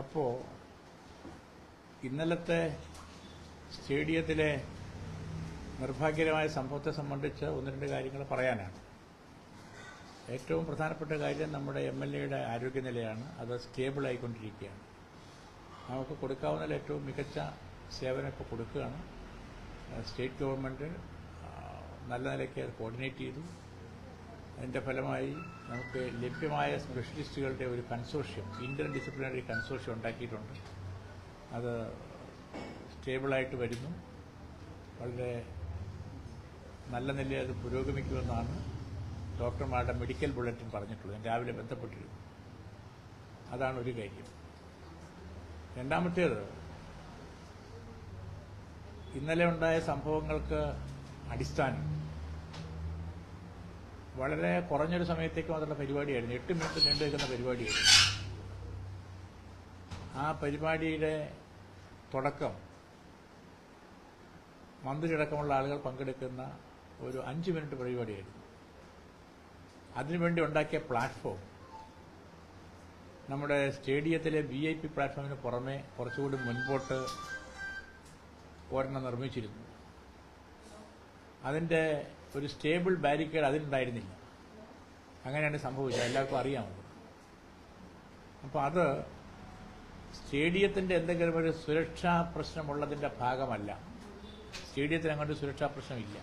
അപ്പോൾ ഇന്നലത്തെ സ്റ്റേഡിയത്തിലെ നിർഭാഗ്യകരമായ സംഭവത്തെ സംബന്ധിച്ച് ഒന്ന് രണ്ട് കാര്യങ്ങൾ പറയാനാണ്. ഏറ്റവും പ്രധാനപ്പെട്ട കാര്യം നമ്മുടെ എം എൽ എയുടെ ആരോഗ്യനിലയാണ്. അത് സ്റ്റേബിളായിക്കൊണ്ടിരിക്കുകയാണ് നമുക്ക് കൊടുക്കാവുന്ന ഏറ്റവും മികച്ച സേവനം ഇപ്പോൾ കൊടുക്കുകയാണ്. സ്റ്റേറ്റ് ഗവൺമെന്റ് നല്ല നിലയ്ക്ക് അത് കോർഡിനേറ്റ് ചെയ്തു. അതിന്റെ ഫലമായി നമുക്ക് ലഭ്യമായ സ്പെഷ്യലിസ്റ്റുകളുടെ ഒരു കൺസോർഷ്യം ഇന്റർ ഡിസിപ്ലിനറി കൺസോർഷ്യം ഉണ്ടാക്കിയിട്ടുണ്ട്. അത് സ്റ്റേബിളായിട്ട് വരുന്നു. വളരെ നല്ല നിലയിൽ അത് പുരോഗമിക്കുമെന്നാണ് ഡോക്ടർമാരുടെ മെഡിക്കൽ ബുള്ളറ്റിൻ പറഞ്ഞിട്ടുള്ളത്. രാവിലെ ബന്ധപ്പെട്ടിരുന്നു. അതാണ് ഒരു കാര്യം. രണ്ടാമത്തേത് ഇന്നലെ ഉണ്ടായ സംഭവങ്ങൾക്ക് അടിസ്ഥാനം വളരെ കുറഞ്ഞൊരു സമയത്തേക്ക് മാത്രമുള്ള പരിപാടിയായിരുന്നു. എട്ട് മിനിറ്റ് നീണ്ടു നിൽക്കുന്ന പരിപാടിയായിരുന്നു. ആ പരിപാടിയുടെ തുടക്കം മന്ത്രിയടക്കമുള്ള ആളുകൾ പങ്കെടുക്കുന്ന ഒരു അഞ്ച് മിനിറ്റ് പരിപാടിയായിരുന്നു. അതിനുവേണ്ടി ഉണ്ടാക്കിയ പ്ലാറ്റ്ഫോം നമ്മുടെ സ്റ്റേഡിയത്തിലെ വി ഐ പി പ്ലാറ്റ്ഫോമിന് പുറമെ കുറച്ചുകൂടി മുൻപോട്ട് ഒരെണ്ണം നിർമ്മിച്ചിരുന്നു. അതിന്റെ ഒരു സ്റ്റേബിൾ ബാരിക്കേഡ് അതിനുണ്ടായിരുന്നില്ല. അങ്ങനെയാണ് സംഭവിച്ചത്. എല്ലാവർക്കും അറിയാമത്. അപ്പോൾ അത് സ്റ്റേഡിയത്തിന്റെ എന്തെങ്കിലും ഒരു സുരക്ഷാ പ്രശ്നമുള്ളതിന്റെ ഭാഗമല്ല. സ്റ്റേഡിയത്തിന് അങ്ങോട്ട് സുരക്ഷാ പ്രശ്നമില്ല.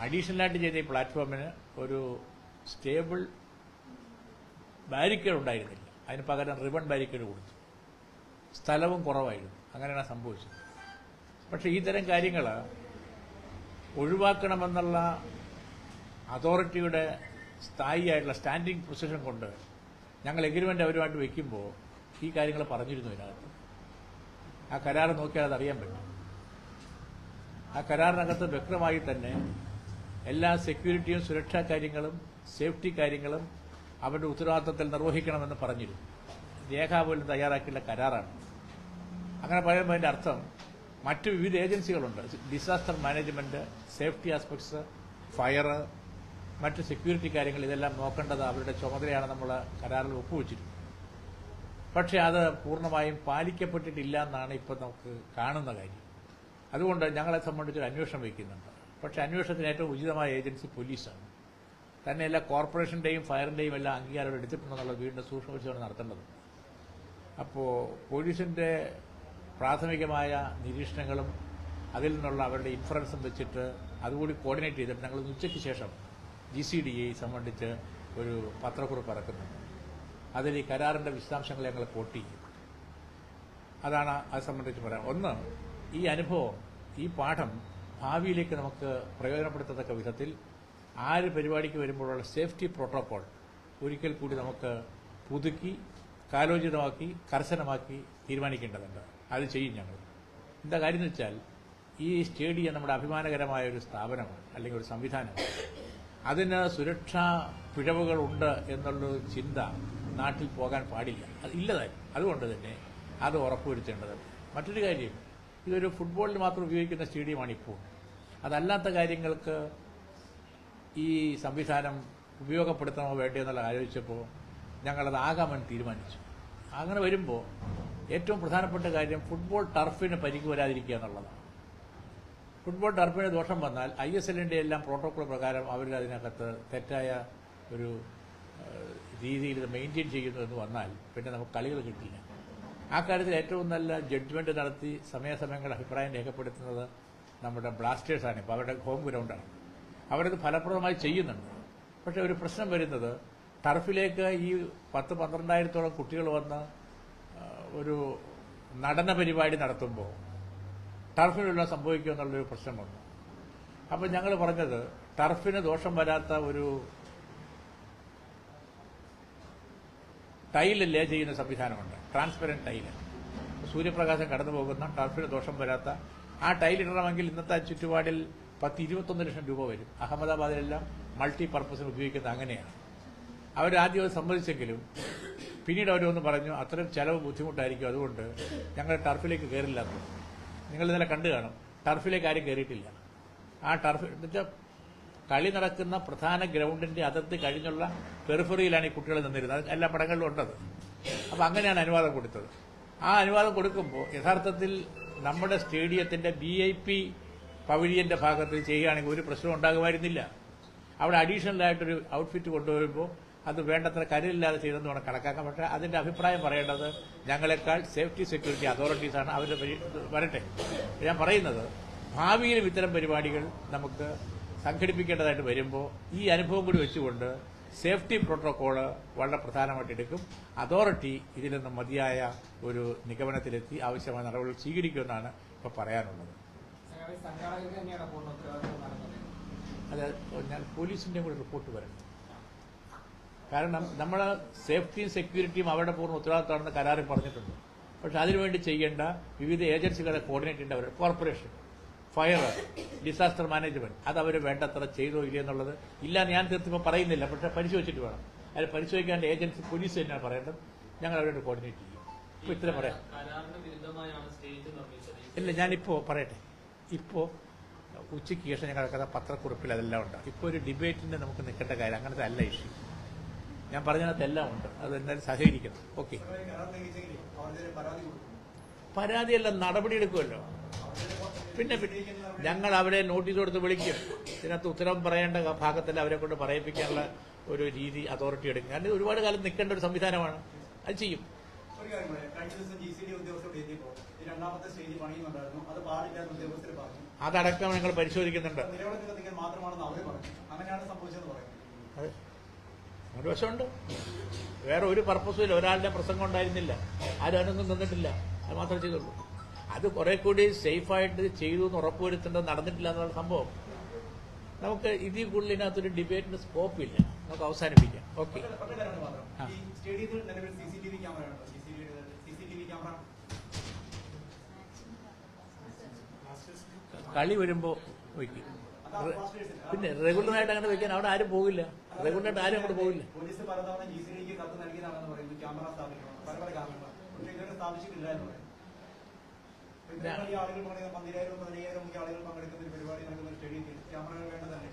അഡീഷണലായിട്ട് ചെയ്ത ഈ പ്ലാറ്റ്ഫോമിന് ഒരു സ്റ്റേബിൾ ബാരിക്കേഡ് ഉണ്ടായിരുന്നില്ല. അതിന് പകരം റിബൺ ബാരിക്കേഡ് കൊടുത്തു. സ്ഥലവും കുറവായിരുന്നു. അങ്ങനെയാണ് സംഭവിച്ചത്. പക്ഷേ ഈ തരം കാര്യങ്ങൾ ഒഴിവാക്കണമെന്നുള്ള അതോറിറ്റിയുടെ സ്ഥായിയായിട്ടുള്ള സ്റ്റാൻഡിംഗ് പൊസിഷൻ കൊണ്ട് ഞങ്ങൾ എഗ്രിമെന്റ് അവരുമായിട്ട് വയ്ക്കുമ്പോൾ ഈ കാര്യങ്ങൾ പറഞ്ഞിരുന്നു ഇതിനകത്ത്. ആ കരാർ നോക്കിയാൽ അത് അറിയാൻ പറ്റും. ആ കരാറിനകത്ത് വ്യക്തമായി തന്നെ എല്ലാ സെക്യൂരിറ്റിയും സുരക്ഷാ കാര്യങ്ങളും സേഫ്റ്റി കാര്യങ്ങളും അവരുടെ ഉത്തരവാദിത്തത്തിൽ നിർവഹിക്കണമെന്ന് പറഞ്ഞിരുന്നു. രേഖാപോലും തയ്യാറാക്കിയുള്ള കരാറാണ്. അങ്ങനെ പറയുമ്പോൾ അതിന്റെ അർത്ഥം മറ്റ് വിവിധ ഏജൻസികളുണ്ട്. Disaster management safety aspects fire മറ്റ് സെക്യൂരിറ്റി കാര്യങ്ങൾ ഇതെല്ലാം നോക്കേണ്ടത് അവരുടെ ചുമതലയാണ് നമ്മൾ കരാറിൽ ഒപ്പുവെച്ചിരുന്നത് പക്ഷേ അത് പൂർണമായും പാലിക്കപ്പെട്ടിട്ടില്ല എന്നാണ് ഇപ്പോൾ നമുക്ക് കാണുന്ന കാര്യം. അതുകൊണ്ട് ഞങ്ങളെ സംബന്ധിച്ചൊരു അന്വേഷണം വയ്ക്കുന്നുണ്ട്. പക്ഷേ അന്വേഷണത്തിന് ഏറ്റവും ഉചിതമായ ഏജൻസി പോലീസാണ്. തന്നെയല്ല കോർപ്പറേഷന്റെയും ഫയറിന്റെയും എല്ലാം അംഗീകാരം എടുത്തിട്ടുണ്ടെന്നുള്ള വീണ്ടും സൂക്ഷ്മപരിശോധന നടത്തേണ്ടത് അപ്പോൾ പോലീസിന്റെ പ്രാഥമികമായ നിരീക്ഷണങ്ങളും അതിൽ നിന്നുള്ള അവരുടെ ഇൻഫറൻസും വെച്ചിട്ട് അതുകൂടി കോർഡിനേറ്റ് ചെയ്തിട്ട് ഞങ്ങൾ ഉച്ചയ്ക്ക് ശേഷം ജി സി ഡി എ സംബന്ധിച്ച് ഒരു പത്രക്കുറിപ്പ് ഇറക്കുന്നുണ്ട് അതിൽ ഈ കരാറിന്റെ വിശദാംശങ്ങൾ ഞങ്ങൾ കോട്ട് ചെയ്യും. അതാണ് അത് സംബന്ധിച്ച് പറയാം ഒന്ന് ഈ അനുഭവം ഈ പാഠം ഭാവിയിലേക്ക് നമുക്ക് പ്രയോജനപ്പെടുത്തത്തക്ക വിധത്തിൽ ആര് പരിപാടിക്ക് വരുമ്പോഴുള്ള സേഫ്റ്റി പ്രോട്ടോകോൾ ഒരിക്കൽ കൂടി നമുക്ക് പുതുക്കി കാലോചിതമാക്കി കർശനമാക്കി തീരുമാനിക്കേണ്ടതുണ്ട്. അത് ചെയ്യും ഞങ്ങൾ. എന്താ കാര്യം എന്ന് വെച്ചാൽ ഈ സ്റ്റേഡിയം നമ്മുടെ അഭിമാനകരമായ ഒരു സ്ഥാപനമാണ് അല്ലെങ്കിൽ ഒരു സംവിധാനമാണ്. അതിന് സുരക്ഷാ പിഴവുകളുണ്ട് എന്നുള്ള ചിന്ത നാട്ടിൽ പോകാൻ പാടില്ല. അത് ഇല്ലതായി. അതുകൊണ്ട് തന്നെ അത് ഉറപ്പുവരുത്തേണ്ടത്. മറ്റൊരു കാര്യം ഇതൊരു ഫുട്ബോളിന് മാത്രം ഉപയോഗിക്കുന്ന സ്റ്റേഡിയമാണ് ഇപ്പോൾ. അതല്ലാത്ത കാര്യങ്ങൾക്ക് ഈ സംവിധാനം ഉപയോഗപ്പെടുത്തണമോ വേണ്ടയോ എന്നുള്ള ആലോചിച്ചപ്പോൾ ഞങ്ങളത് ആകാമെന്ന് തീരുമാനിച്ചു. അങ്ങനെ വരുമ്പോൾ ഏറ്റവും പ്രധാനപ്പെട്ട കാര്യം ഫുട്ബോൾ ടർഫിന് പരിക്ക് വരാതിരിക്കുക എന്നുള്ളതാണ്. ഫുട്ബോൾ ടർഫിന് ദോഷം വന്നാൽ ഐ എസ് എല്ലിന്റെ എല്ലാം പ്രോട്ടോകോൾ പ്രകാരം അവർ അതിനകത്ത് തെറ്റായ ഒരു രീതിയിൽ ഇത് മെയിന്റെയിൻ ചെയ്യുന്നു എന്ന് വന്നാൽ പിന്നെ നമുക്ക് കളികൾ കിട്ടില്ല. ആ കാര്യത്തിൽ ഏറ്റവും നല്ല ജഡ്ജ്മെന്റ് നടത്തി സമയാസമയങ്ങൾ അഭിപ്രായം രേഖപ്പെടുത്തുന്നത് നമ്മുടെ ബ്ലാസ്റ്റേഴ്സാണ്. ഇപ്പോൾ അവരുടെ ഹോം ഗ്രൗണ്ടാണ്. അവരത് ഫലപ്രദമായി ചെയ്യുന്നുണ്ട്. പക്ഷേ ഒരു പ്രശ്നം വരുന്നത് ടർഫിലേക്ക് ഈ പത്ത് പന്ത്രണ്ടായിരത്തോളം കുട്ടികൾ വന്ന് ഒരു നടന പരിപാടി നടത്തുമ്പോൾ ടർഫിലുള്ള സംഭവിക്കുക എന്നുള്ളൊരു പ്രശ്നമുണ്ട്. അപ്പോൾ ഞങ്ങൾ പറഞ്ഞത് ടർഫിന് ദോഷം വരാത്ത ഒരു ടൈൽ ലേ ചെയ്യുന്ന സംവിധാനമുണ്ട്. Transparent tile. സൂര്യപ്രകാശം കടന്നു പോകുന്ന ടർഫിന് ദോഷം വരാത്ത ആ ടൈൽ ഇടണമെങ്കിൽ ഇന്നത്തെ ചുറ്റുപാടിൽ പത്ത് ഇരുപത്തൊന്ന് ലക്ഷം രൂപ വരും. അഹമ്മദാബാദിലെല്ലാം മൾട്ടി പർപ്പസിന് ഉപയോഗിക്കുന്നത് അങ്ങനെയാണ്. അവരാദ്യം അത് സമ്മതിച്ചെങ്കിലും പിന്നീട് അവരൊന്ന് പറഞ്ഞു അത്രയും ചെലവ് ബുദ്ധിമുട്ടായിരിക്കും അതുകൊണ്ട് ഞങ്ങൾ ടർഫിലേക്ക് കയറില്ല നിങ്ങൾ ഇന്നലെ കണ്ടു കാണും ടർഫിലേക്ക് ആരും കയറിയിട്ടില്ല ആ ടർഫ് എന്നുവെച്ചാൽ കളി നടക്കുന്ന പ്രധാന ഗ്രൗണ്ടിന്റെ അതിർത്തി കഴിഞ്ഞുള്ള പെറിഫറിയിലാണ് ഈ കുട്ടികൾ നിന്നിരുന്നത്. എല്ലാ പടങ്ങളിലും ഉണ്ടത്. അപ്പൊ അങ്ങനെയാണ് അനുവാദം കൊടുത്തത്. ആ അനുവാദം കൊടുക്കുമ്പോൾ യഥാർത്ഥത്തിൽ നമ്മുടെ സ്റ്റേഡിയത്തിന്റെ ബി ഐ പി പവിലിയന്റെ ഭാഗത്ത് ചെയ്യുകയാണെങ്കിൽ ഒരു പ്രശ്നം ഉണ്ടാകുമായിരുന്നില്ല. അവിടെ അഡീഷണൽ ആയിട്ടൊരു ഔട്ട്ഫിറ്റ് കൊണ്ടുവരുമ്പോൾ അത് വേണ്ടത്ര കരുതില്ലാതെ ചെയ്തെന്ന് വേണം കണക്കാക്കാൻ. പക്ഷേ അതിന്റെ അഭിപ്രായം പറയേണ്ടത് ഞങ്ങളെക്കാൾ സേഫ്റ്റി സെക്യൂരിറ്റി അതോറിറ്റീസാണ് അവർ വരട്ടെ. ഞാൻ പറയുന്നത് ഭാവിയിലും ഇത്തരം പരിപാടികൾ നമുക്ക് സംഘടിപ്പിക്കേണ്ടതായിട്ട് വരുമ്പോൾ ഈ അനുഭവം കൂടി വെച്ചുകൊണ്ട് സേഫ്റ്റി പ്രോട്ടോക്കോൾ വളരെ പ്രധാനമായിട്ട് എടുക്കും. അതോറിറ്റി ഇതിൽ നിന്ന് മതിയായ ഒരു നിഗമനത്തിലെത്തി ആവശ്യമായ നടപടികൾ സ്വീകരിക്കുമെന്നാണ് ഇപ്പോൾ പറയാനുള്ളത്. അത് ഞാൻ പോലീസിന്റെ കൂടി റിപ്പോർട്ട് വരണം കാരണം നമ്മൾ സേഫ്റ്റിയും സെക്യൂരിറ്റിയും അവരുടെ പൂർണ ഉത്തരവാദിത്തമാണെന്ന് കരാറിൽ പറഞ്ഞിട്ടുണ്ട്. പക്ഷെ അതിനുവേണ്ടി ചെയ്യേണ്ട വിവിധ ഏജൻസികളെ കോർഡിനേറ്റ് ചെയ്യേണ്ട അവർ കോർപ്പറേഷൻ ഫയർ ഡിസാസ്റ്റർ മാനേജ്മെന്റ് അത് അവർ വേണ്ടത്ര ചെയ്തോ ഇല്ലയോ എന്നുള്ളത് ഇല്ല ഞാൻ തീർച്ചയായും പറയുന്നില്ല. പക്ഷെ പരിശോധിച്ചിട്ട് വേണം. അതിൽ പരിശോധിക്കേണ്ട ഏജൻസി പോലീസ് തന്നെയാണ് പറയേണ്ടത്. ഞങ്ങൾ അവരോട് കോർഡിനേറ്റ് ചെയ്യും. ഇപ്പോൾ ഇത്ര പറയാം. ഇല്ല ഞാനിപ്പോൾ പറയട്ടെ. ഇപ്പോൾ ഉച്ചയ്ക്ക് ശേഷം ഞങ്ങൾ പത്രക്കുറിപ്പിൽ അതെല്ലാം ഉണ്ട്. ഇപ്പോൾ ഒരു ഡിബേറ്റിന് നമുക്ക് നിൽക്കേണ്ട കാര്യം അങ്ങനത്തെ അല്ല ഇഷ്യൂ ഞാൻ പറഞ്ഞതിനകത്ത് എല്ലാം ഉണ്ട്. അത് എന്തായാലും സഹകരിക്കണം. ഓക്കെ. പരാതിയല്ല നടപടി എടുക്കുമല്ലോ. പിന്നെ ഞങ്ങൾ അവരെ നോട്ടീസ് കൊടുത്ത് വിളിക്കും. ഇതിനകത്ത് ഉത്തരം പറയേണ്ട ഭാഗത്തിൽ അവരെ കൊണ്ട് പറയിപ്പിക്കാനുള്ള ഒരു രീതി അതോറിറ്റി എടുക്കും കാരണം ഒരുപാട് കാലം നിൽക്കേണ്ട ഒരു സംവിധാനമാണ്. അത് ചെയ്യും. അതടക്കം ഞങ്ങൾ പരിശോധിക്കുന്നുണ്ട്. ഒരു വശമുണ്ട്. വേറെ ഒരു പർപ്പസും ഇല്ല. ഒരാളുടെ പ്രസംഗം ഉണ്ടായിരുന്നില്ല. ആരും അതിനൊന്നും നിന്നിട്ടില്ല. അത് മാത്രമേ ചെയ്തുള്ളൂ. അത് കുറെ കൂടി സേഫായിട്ട് ചെയ്തു എന്ന് ഉറപ്പുവരുത്തേണ്ടത് നടന്നിട്ടില്ല എന്നുള്ള സംഭവം. നമുക്ക് ഇതിൽ കൂടുതൽ ഇതിനകത്തൊരു ഡിബേറ്റിന് സ്കോപ്പ് ഇല്ല. നമുക്ക് അവസാനിപ്പിക്കാം. ഓക്കെ കളി വരുമ്പോ വയ്ക്കും. പിന്നെ റെഗുലറായിട്ട് അങ്ങനെ വെക്കാൻ അവിടെ ആരും പോകില്ല റെഗുലറായിട്ട് ആരും അങ്ങോട്ട് പോകില്ല പോലീസ് പലതവണ ജി സി ഡിക്ക് കത്ത് നൽകിയതാണെന്ന് പറയുന്നു. ക്യാമറ സ്ഥാപിക്കണം. പല പല കാരണങ്ങൾ സ്ഥാപിച്ചിട്ടില്ല എന്ന് പറയുന്നു. ആളുകൾ പങ്കെടുക്കുന്ന പന്തിരായിരം പതിനയ്യായിരം ഒക്കെ ആളുകൾ പങ്കെടുക്കുന്ന ഒരു പരിപാടി നടക്കുന്ന സ്റ്റേഡിയത്തിൽ ക്യാമറകൾ വേണ്ടതല്ലേ?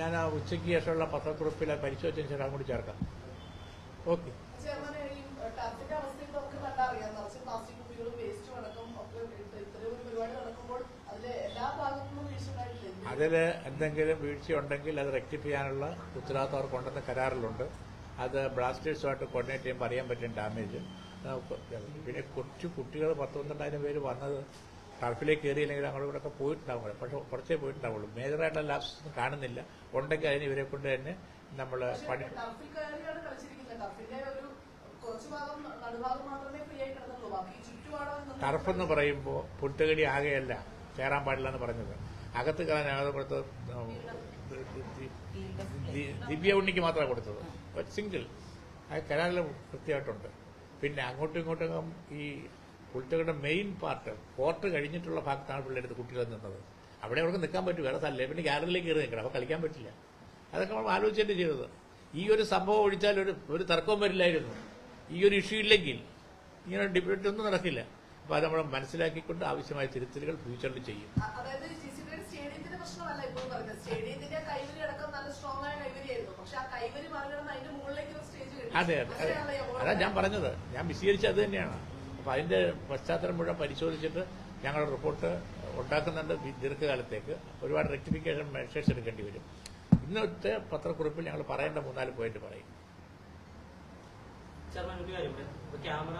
ഞാൻ ആ ഉച്ചയ്ക്ക് ശേഷമുള്ള പത്രക്കുറിപ്പിലെ ശേഷം അങ്ങോട്ട് ചേർക്കാം. ഓക്കെ. അതിൽ എന്തെങ്കിലും വീഴ്ചയുണ്ടെങ്കിൽ അത് റെക്ടിഫൈ ചെയ്യാനുള്ള ഉത്തരവാദിത്തം അവർ കൊണ്ടുവന്ന കരാറിലുണ്ട്. അത് ബ്ലാസ്റ്റേഴ്സുമായിട്ട് കോർഡിനേറ്റ് ചെയ്യുമ്പോൾ അറിയാൻ പറ്റും ഡാമേജ് പിന്നെ കുറച്ച് കുട്ടികൾ പത്ത് പന്ത്രണ്ടായിരം പേര് വന്നത് ടർഫിലേക്ക് കയറിയില്ലെങ്കിൽ അങ്ങോട്ട് ഇവിടെ പോയിട്ടുണ്ടാവുള്ളൂ പോയിട്ടുണ്ടാവും പക്ഷെ കുറച്ചേ പോയിട്ടുണ്ടാവുള്ളൂ. മേജറായിട്ടുള്ള ലാപ്സ് ഒന്നും കാണുന്നില്ല. ഉണ്ടെങ്കിൽ അതിന് ഇവരെ കൊണ്ട് തന്നെ നമ്മൾ പണി ടർഫെന്ന് ടർഫ് എന്ന് പറയുമ്പോൾ പുട്ടുകടി ആകെയല്ല. കയറാൻ പാടില്ല എന്ന് പറഞ്ഞത്. അകത്ത് കളയാനാണ് കൊടുത്തത് ദിവ്യ ഉണ്ണിക്ക് മാത്രമാണ് കൊടുത്തത്. സിംഗിൾ. അത് കരാറിൽ കൃത്യമായിട്ടുണ്ട്. പിന്നെ അങ്ങോട്ടും ഇങ്ങോട്ടും ഈ പുളിത്തകളുടെ മെയിൻ പാർട്ട് കോർട്ട് കഴിഞ്ഞിട്ടുള്ള ഭാഗത്താണ് പിള്ളേരുടെ കുട്ടികൾ നിന്നത്. അവിടെ അവർക്ക് നിൽക്കാൻ പറ്റും. വേറെ സ്ഥലമില്ല പിന്നെ ഗ്യാരലിലേക്ക് കയറി നിൽക്കണം. അപ്പോൾ കളിക്കാൻ പറ്റില്ല. അതൊക്കെ നമ്മൾ ആലോചിച്ചിട്ട് ചെയ്തത്. ഈ ഒരു സംഭവം ഒഴിച്ചാൽ ഒരു ഒരു തർക്കവും വരില്ലായിരുന്നു. ഈ ഒരു ഇഷ്യൂ ഇല്ലെങ്കിൽ ഇങ്ങനെ ഡിബേറ്റ് ഒന്നും നടക്കില്ല. അപ്പോൾ അത് നമ്മൾ മനസ്സിലാക്കിക്കൊണ്ട് ആവശ്യമായ തിരുത്തലുകൾ ഫ്യൂച്ചറിൽ ചെയ്യും. സ്റ്റേഡിയത്തിന്റെ പ്രശ്നമല്ല ഇപ്പോൾ പറഞ്ഞത്. സ്റ്റേഡിയത്തിന്റെ കൈവരി അടക്കം നല്ല സ്ട്രോങ് ആയ കൈവരിയായിരുന്നു. പക്ഷെ ആ കൈവരി മറികടന്ന് അതിന്റെ മുകളിലേക്ക് ഒരു സ്റ്റേജ് അതെ അതെ. അതെ ഞാൻ പറഞ്ഞത്. ഞാൻ വിശദീകരിച്ചത് അത് തന്നെയാണ്. അപ്പൊ അതിന്റെ പശ്ചാത്തലം മുഴുവൻ പരിശോധിച്ചിട്ട് ഞങ്ങൾ റിപ്പോർട്ട് ഉണ്ടാക്കുന്നുണ്ട് ദീർഘകാലത്തേക്ക്. ഒരുപാട് റെക്ടിഫിക്കേഷൻ മെഷേഴ്സ് എടുക്കേണ്ടി വരും. ഇന്നത്തെ പത്രക്കുറിപ്പിൽ ഞങ്ങൾ പറയേണ്ട മൂന്നാൽ പോയിന്റ് പറയും. ഇപ്പൊ ക്യാമറ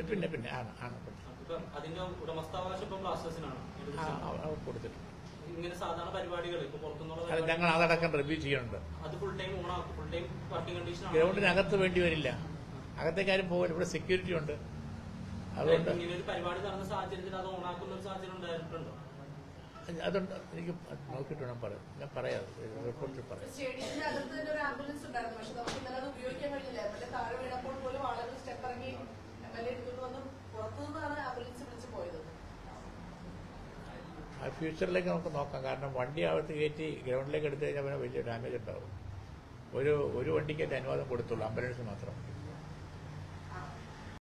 പിന്നെ പിന്നെ ആണ് ആണ്. ഇപ്പൊ അതിന്റെ ഉടമസ്ഥാവകാശം ഇപ്പൊ ബ്ലാസ്റ്റേഴ്സിനാണ്. ആ, അവ- അവർ കൊടുത്തിട്ടുണ്ട് ഇങ്ങനെ സാധാരണ പരിപാടികൾ ഇപ്പൊ പുറത്തുനിന്നുള്ള ഞങ്ങൾ അതടക്കം റിവ്യൂ ചെയ്യുന്നുണ്ട്. അത് full time full time working condition ഗ്രൗണ്ടിനകത്ത് വേണ്ടി വരില്ല. അകത്തേക്കാരും പോകില്ല ഇവിടെ സെക്യൂരിറ്റി ഉണ്ട്. അതുകൊണ്ട് ഇങ്ങനെ ഒരു പരിപാടി നടന്ന സാഹചര്യത്തിൽ അത് ഓണാക്കുന്ന ഒരു സാഹചര്യം ഉണ്ടായിട്ടുണ്ടോ. അതുണ്ട്. എനിക്ക് നോക്കിയിട്ട് വേണം പറയാം ഞാൻ പറയാം. റിപ്പോർട്ടിൽ പറയാം സ്റ്റേഡിയത്തിന്റെ അകത്ത് തന്നെ ഒരു ആംബുലൻസ് ഉണ്ടായിരുന്നു പക്ഷെ നമുക്ക് ഇന്നലെ അത് ഉപയോഗിക്കാൻ കഴിഞ്ഞില്ല എം എൽ എ താഴെ വീണപ്പോൾ പോലും ആളുകൾ സ്റ്റെപ്പ് ഇറങ്ങി എം എൽ എ എടുത്തുകൊണ്ട് വന്ന് പുറത്തു നിന്നാണ് ആംബുലൻസ് വിളിച്ച് പോയത് ആ ഫ്യൂച്ചറിലേക്ക് നമുക്ക് നോക്കാം. കാരണം വണ്ടി അകത്ത് കയറ്റി ഗ്രൗണ്ടിലേക്ക് എടുത്തു കഴിഞ്ഞാൽ പിന്നെ വലിയ ഡാമേജ് ഉണ്ടാവും. ഒരു ഒരു വണ്ടിക്ക് അനുവാദം കൊടുത്തുള്ളൂ. ആംബുലൻസ് മാത്രം.